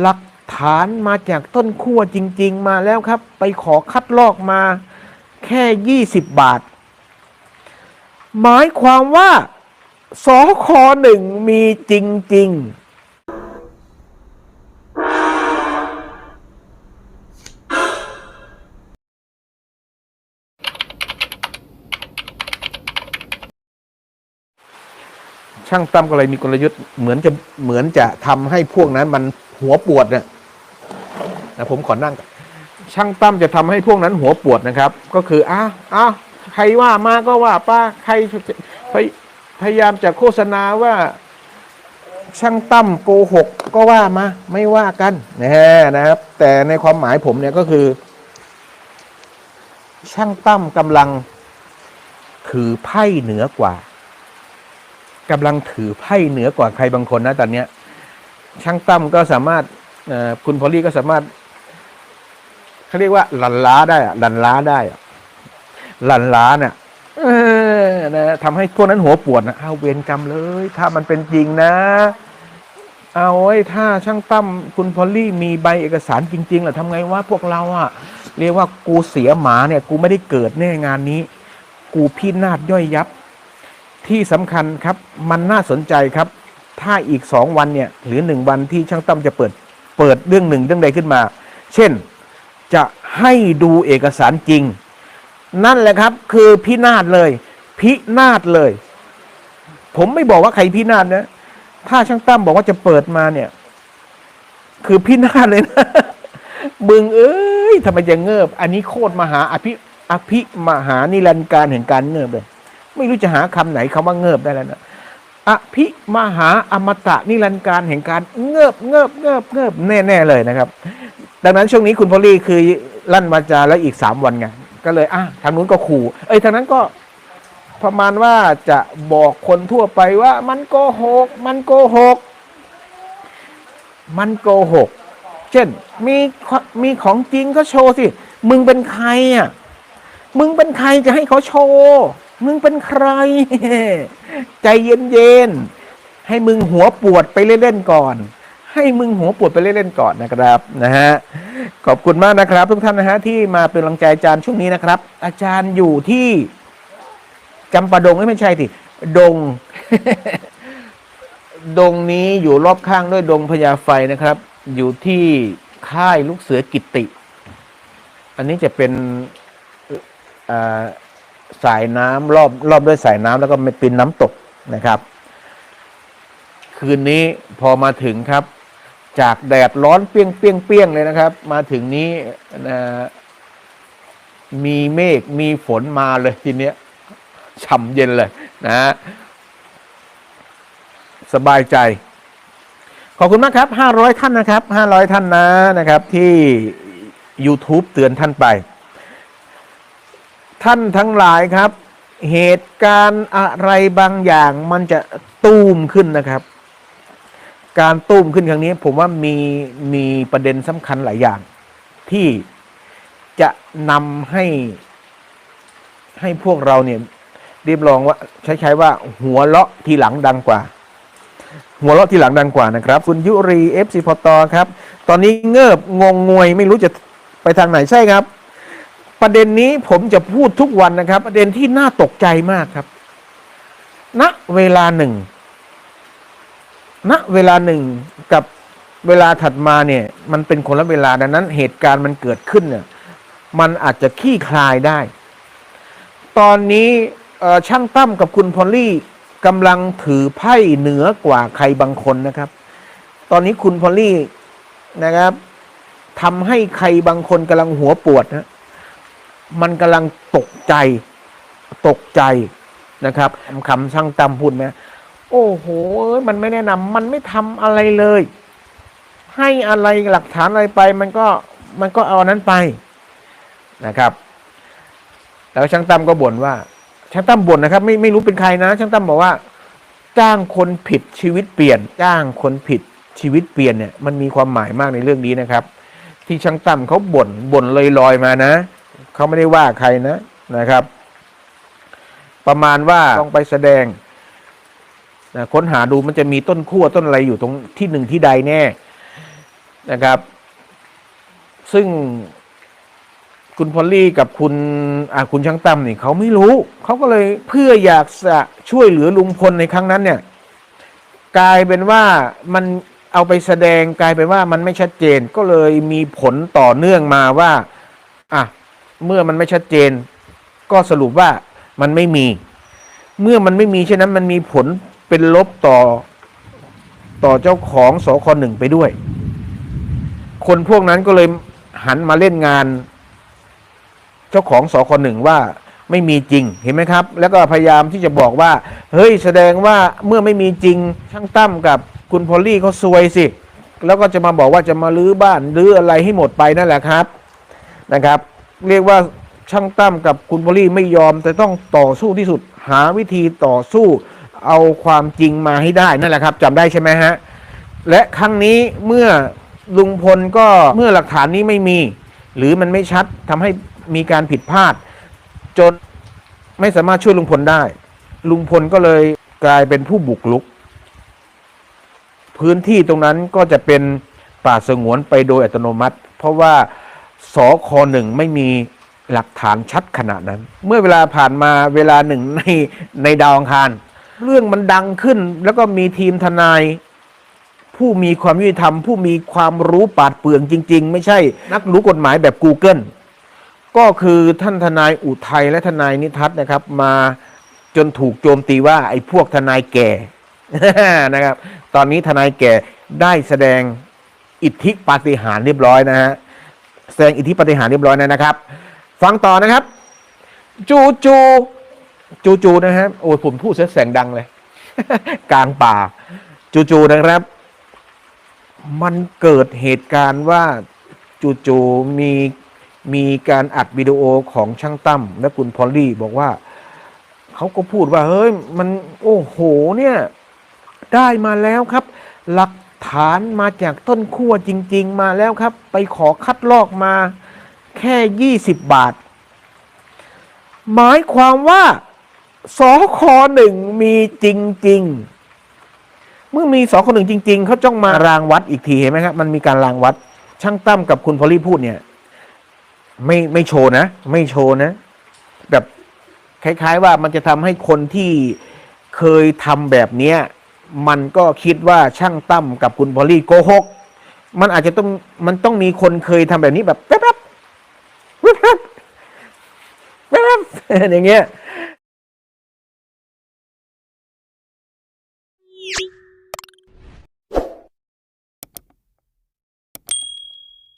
หลักฐานมาจากต้นขั้วจริง ๆ มาแล้วครับ ไปขอคัดลอกมาแค่ 20 บาท หมายความว่าสคหนึ่งมีจริง ๆช่างตั้มก็เลยมีกลยุทธ์เหมือนจะเหมือนจะทำให้พวกนั้นมัน หัวปวดเนี่ยนะผมขอนั่ง ช่างตั้มจะทำให้พวกนั้นหัวปวดนะครับ ก็คืออ้าวอ้าวใครว่ามาก็ว่าป้าใครพยพยายามจะโฆษณาว่าช่างตั้มโกหกก็ว่ามาไม่ว่ากันนะฮะนะครับ แต่ในความหมายผมเนี่ยก็คือ ช่างตั้มกำลังถือไพ่เหนือกว่ากำลังถือไพ่เหนือกว่าใครบางคนนะตอนเนี้ย ช่างตั้มก็สามารถคุณพอลลี่ก็สามารถเขาเรียกว่าหลันล้าได้อะหลันล้าได้อะหลันล้าเนี่ยนะทำให้พวกนั้นหัวปวดนะเอาเวรกรรมเลย ถ้ามันเป็นจริงนะ เอาไว้ถ้าช่างตั้มคุณพอลลี่มีใบเอกสารจริงๆล่ะทำไงวะพวกเราอะเรียกว่ากูเสียหมาเนี่ย กูไม่ได้เกิดแน่งานนี้ กูพินาศย่อยยับ ที่สำคัญครับ มันน่าสนใจครับ ถ้าอีกสองวันเนี่ยหรือหนึ่งวันที่ช่างตั้มจะเปิดเปิดเรื่องหนึ่งเรื่องใดขึ้นมา เช่นจะให้ดูเอกสารจริง นั่นแหละครับคือพินาศเลย พินาศเลย ผมไม่บอกว่าใครพินาศนะ ถ้าช่างตั้มบอกว่าจะเปิดมาเนี่ย คือพินาศเลยนะมึงเอ้ยทำไมจะเงิบ อันนี้โคตรมหาอภิอภิมหานิรันดร์การแห่งการเงิบเลย ไม่รู้จะหาคำไหนคำว่าเงิบได้แล้วนะ อภิมหาอมตะนิรันดร์การแห่งการเงิบเงิบเงิบเงิบแน่ๆเลยนะครับ ดังนั้นช่วงนี้คุณพอลลี่คือลั่นวาจาแล้วอีกสามวันไงก็เลยอะทางนู้นก็ขู่ เอ้ยทางนั้นก็ประมาณว่าจะบอกคนทั่วไปว่ามันโกหก มันโกหก มันโกหก เช่น มีมีของจริงก็โชว์สิ มึงเป็นใครอะ มึงเป็นใครจะให้เขาโชว์ มึงเป็นใคร ใจเย็นๆ ให้มึงหัวปวดไปเล่นๆก่อน ให้มึงหัวปวดไปเล่นๆก่อนนะครับนะฮะขอบคุณมากนะครับ ทุกท่านนะฮะที่มาเป็นกำลังใจอาจารย์ช่วงนี้นะครับ อาจารย์อยู่ที่จำปาดงไม่ใช่สิดง ดงนี้อยู่รอบข้างด้วยดงพญาไฟนะครับ อยู่ที่ค่ายลูกเสือกิติ อันนี้จะเป็นอ่า สายน้ำรอบรอบด้วยสายน้ำแล้วก็เป็นน้ำตกนะครับ คืนนี้พอมาถึงครับ จากแดดร้อนเปี้ยงเปี้ยงเปี้ยงเลยนะครับ มาถึงนี้นะมีเมฆมีฝนมาเลยทีเนี้ยฉ่ำเย็นเลยนะฮะสบายใจ ขอบคุณมากครับ 500 ท่านนะครับ 500 ท่านนะนะครับ ที่ YouTube เตือนท่านไป ท่านทั้งหลายครับ เหตุการณ์อะไรบางอย่างมันจะตูมขึ้นนะครับ การตูมขึ้นครั้งนี้ ผมว่ามีมีประเด็นสำคัญหลายอย่าง ที่จะนำให้ให้พวกเราเนี่ยเรียบรองว่าใช้ใช้ว่าหัวเลาะทีหลังดังกว่า หัวเราะทีหลังดังกว่านะครับ คุณยุรีเอฟซีพอตอครับ ตอนนี้เงิบงงงวยไม่รู้จะไปทางไหนใช่ครับ ประเด็นนี้ผมจะพูดทุกวันนะครับ ประเด็นที่น่าตกใจมากครับณเวลาหนึ่งณเวลาหนึ่งกับเวลาถัดมาเนี่ย มันเป็นคนละเวลาดังนั้น เหตุการณ์มันเกิดขึ้นเนี่ยมันอาจจะขี้คลายได้ ตอนนี้ช่างตั้มกับคุณพอลลี่กำลังถือไพ่เหนือกว่าใครบางคนนะครับ ตอนนี้คุณพอลลี่นะครับทำให้ใครบางคนกำลังหัวปวดนะ มันกำลังตกใจ ตกใจนะครับคำช่างตั้มพูดไหมโอ้โห มันไม่แนะนำมันไม่ทำอะไรเลย ให้อะไรหลักฐานอะไรไป มันก็มันก็เอาอันนั้นไปนะครับ แล้วช่างตั้มก็บ่นว่าช่างตั้มบ่นนะครับ ไม่ไม่รู้เป็นใครนะ ช่างตั้มบอกว่า จ้างคนผิดชีวิตเปลี่ยน จ้างคนผิดชีวิตเปลี่ยนเนี่ย มันมีความหมายมากในเรื่องนี้นะครับ ที่ช่างตั้มเขาบ่นบ่นลอยลอยๆมานะ เขาไม่ได้ว่าใครนะนะครับ ประมาณว่าต้องไปแสดงนะค้นหาดูมันจะมีต้นขั้วต้นอะไรอยู่ตรงที่หนึ่งที่ใดแน่นะครับ ซึ่งคุณพอลลี่กับคุณอ่าคุณช่างตั้มนี่เขาไม่รู้ เขาก็เลยเพื่ออยากจะช่วยเหลือลุงพลในครั้งนั้นเนี่ย กลายเป็นว่ามันเอาไปแสดงกลายเป็นว่ามันไม่ชัดเจนก็เลยมีผลต่อเนื่องมาว่า อะ เมื่อมันไม่ชัดเจน ก็สรุปว่ามันไม่มี เมื่อมันไม่มีเช่นนั้นมันมีผลเป็นลบต่อต่อเจ้าของสคหนึ่งไปด้วย คนพวกนั้นก็เลยหันมาเล่นงาน เจ้าของสคหนึ่งว่าไม่มีจริงเห็นไหมครับ แล้วก็พยายามที่จะบอกว่า เฮ้ยแสดงว่าเมื่อไม่มีจริงช่างตั้มกับคุณพอลลี่เขาซวยสิ แล้วก็จะมาบอกว่าจะมาลื้อบ้านลื้ออะไรให้หมดไปนั่นแหละครับนะครับ เรียกว่าช่างตั้มกับคุณพอลี่ไม่ยอม แต่ต้องต่อสู้ที่สุดหาวิธีต่อสู้เอาความจริงมาให้ได้นั่นแหละครับจำได้ใช่ไหมฮะและครั้งนี้เมื่อลุงพลก็เมื่อหลักฐานนี้ไม่มี หรือมันไม่ชัดทำให้มีการผิดพลาด จนไม่สามารถช่วยลุงพลได้ ลุงพลก็เลยกลายเป็นผู้บุกลุก พื้นที่ตรงนั้นก็จะเป็นป่าสงวนไปโดยอัตโนมัติ เพราะว่า สคหนึ่งไม่มีหลักฐานชัดขนาดนั้น เมื่อเวลาผ่านมาเวลาหนึ่งในในดาวอังคาร เรื่องมันดังขึ้น แล้วก็มีทีมทนาย ผู้มีความยุติธรรม ผู้มีความรู้ปาดเปรื่องจริง ๆ ไม่ใช่นักรู้กฎหมายแบบ Google ก็คือท่านทนายอุทัยและทนายนิทัศน์นะครับ มาจนถูกโจมตีว่าไอ้พวกทนายแก่นะครับ ตอนนี้ทนายแก่ได้แสดงอิทธิปาฏิหาริย์เรียบร้อยนะฮะ แสดงอิทธิปฏิหารเรียบร้อยแล้วนะครับ ฟังต่อนะครับ จูจูจูจูนะครับโอ้ผมพูดเสียงดังเลย กลางป่า จูจูนะครับ มันเกิดเหตุการณ์ว่าจูๆมีมีการอัดวิดีโอของช่างตั้มและคุณพอลลี่บอกว่าเขาก็พูดว่าเฮ้ยมันโอ้โหเนี่ย ได้มาแล้วครับ หลัก ฐานมาจากต้นขั้วจริง ๆ มาแล้วครับ ไปขอคัดลอกมาแค่ 20 บาท หมายความว่าสคหนึ่งมีจริง ๆ เมื่อมีสอคหนึ่งจริง ๆ เขาจ้องมารางวัดอีกทีเห็นไหมครับ มันมีการรางวัด ช่างตั้มกับคุณพอลลี่พูดเนี่ย ไม่ไม่โชว์นะ ไม่โชว์นะ แบบคล้าย ๆ ว่ามันจะทำให้คนที่เคยทำแบบเนี้ย มันก็คิดว่าช่างตั้มกับคุณพอลลี่โกหก มันอาจจะต้องมันต้องมีคนเคยทำแบบนี้แบบแป๊บๆแป๊บแป๊บอย่างเงี้ย